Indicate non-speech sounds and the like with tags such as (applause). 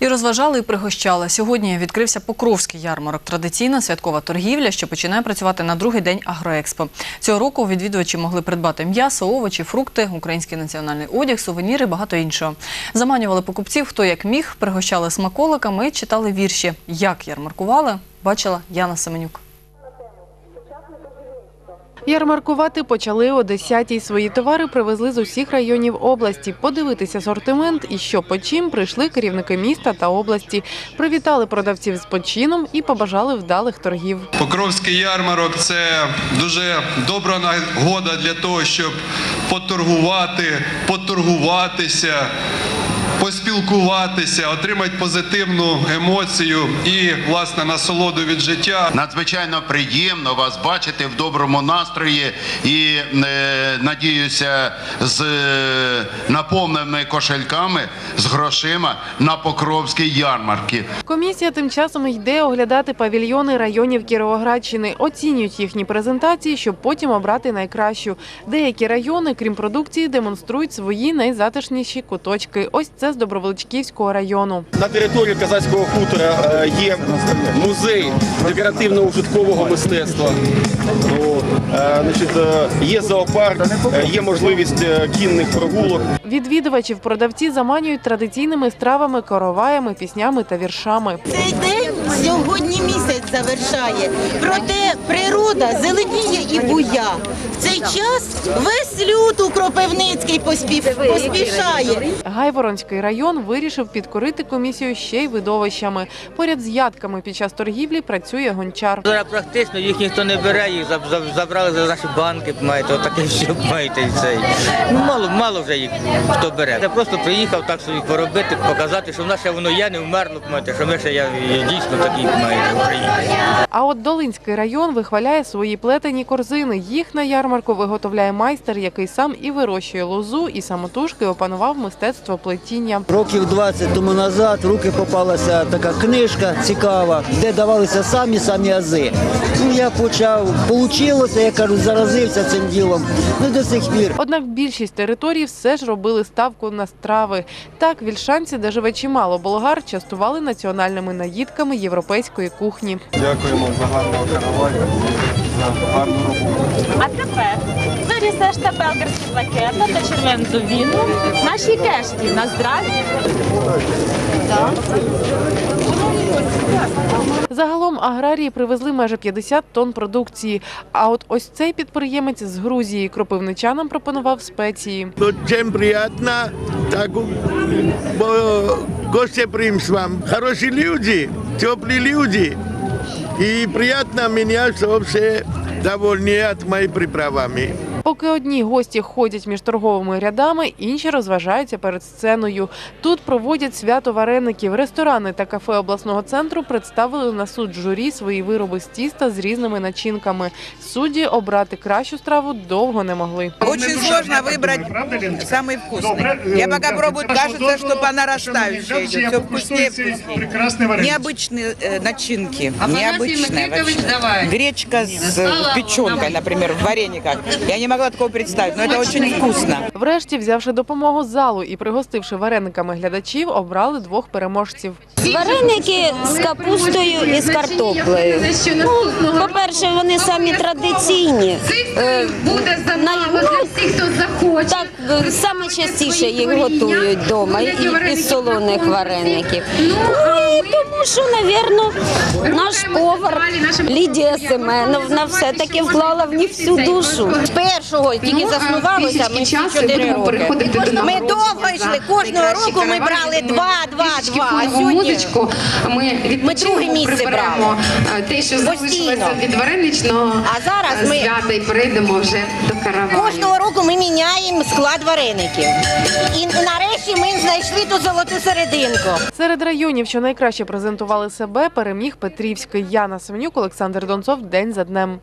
І розважали, і пригощали. Сьогодні відкрився Покровський ярмарок. Традиційна святкова торгівля, що починає працювати на другий день Агроекспо. Цього року відвідувачі могли придбати м'ясо, овочі, фрукти, український національний одяг, сувеніри, багато іншого. Заманювали покупців, хто як міг, пригощали смаколиками і читали вірші. Як ярмаркували, бачила Яна Семенюк. Ярмаркувати почали о 10-й. Свої товари привезли з усіх районів області. Подивитися асортимент і що по чим прийшли керівники міста та області. Привітали продавців з почином і побажали вдалих торгів. Покровський ярмарок це дуже добра нагода для того, щоб поторгувати, поторгуватися, поспілкуватися, отримати позитивну емоцію і власне насолоду від життя. Надзвичайно приємно вас бачити в доброму настрої і е, надіюся з е, наповненими кошельками з грошима на Покровській ярмарці. Комісія тим часом йде оглядати павільйони районів Кіровоградщини, оцінюють їхні презентації, щоб потім обрати найкращу. Деякі райони, крім продукції, демонструють свої найзатишніші куточки. Ось це з Доброволичківського району. На території Казацького хутора е, є музей декоративно-ужиткового мистецтва. От, е, е, є зоопарк, є можливість кінних прогулок. Відвідувачів продавці заманюють традиційними стравами, короваями, піснями та віршами. Цей день сьогодні місяць завершає. Проте природа зеленіє і буя. В цей час весь люд у Кропивницький поспів- поспішає. Гайворонський район вирішив підкорити комісію ще й видовищами. Поряд з ядками під час торгівлі працює гончар. Зараз практично їх ніхто не бере, їх заб- заб- забрали за наші банки, маєте, отаке (laughs) все маєте цей. Ну мало, мало вже їх хто бере. Я просто приїхав так собі поробити, показати, що в нас ще воно є, не вмерло, маєте, що ми ще є, є дійсно такі маєте українці. А от Долинський район вихваляє свої плетені корзини. Їх на ярмарку виготовляє майстер, який сам і вирощує лозу, і самотужки опанував мистецтво плетіння. Років 20 тому назад в руки попалася така книжка цікава, де давалися самі самі ази. Ну я почав, получилося, я кажу, заразився цим ділом. Ну до сих пір. Однак більшість територій все ж робили ставку на страви. Так, вільшанці, де живе чимало болгар, частували національними наїдками європейської кухні. Дякуємо за гарного караваю, за гарну роботу. А тепер вирізеште белгерські пакети та червонцю віну нашій кешті на здрав'я. Загалом аграрії привезли майже 50 тонн продукції. А от ось цей підприємець з Грузії кропивничанам пропонував спеції. Очень приятно так бо- гостеприимством. Хорошие люди, теплые люди. И приятно меня, что все довольны от моими приправами. Поки одні гості ходять між торговими рядами, інші розважаються перед сценою. Тут проводять свято вареників. Ресторани та кафе обласного центру представили на суд журі свої вироби з тіста з різними начинками. Судді обрати кращу страву довго не могли. Очень сложно выбрать самый вкусный. Я пока пробую, кажется, что по нарастающей идет. Все вкуснее, вкуснее. Необычные э, начинки. Необычные вообще. Гречка с э, печенкой, например, в варениках. Я не могла такого представити, але це дуже вкусно. Врешті, взявши допомогу залу і пригостивши варениками глядачів, обрали двох переможців. Вареники з капустою і з картоплею. Ну, по-перше, вони самі традиційні. Е, на- ну, Так, е, саме частіше їх готують вдома і- із солоних вареників. Ну і тому що, напевно, наш повар Лідія Семеновна все-таки вклала в них всю душу. З першого тільки заснувалося ми ще 4 роки. Ми довго йшли. Кожного року ми брали два, два, два. А сьогодні Ми Ми друге місце брали. те, що залишилося від вареничного А зараз ми і перейдемо вже до караваю. кожного року ми міняємо склад вареників. І нарешті ми знайшли ту золоту серединку. Серед районів, що найкраще презентували себе, переміг Петрівський. Яна Семенюк, Олександр Донцов. День за днем.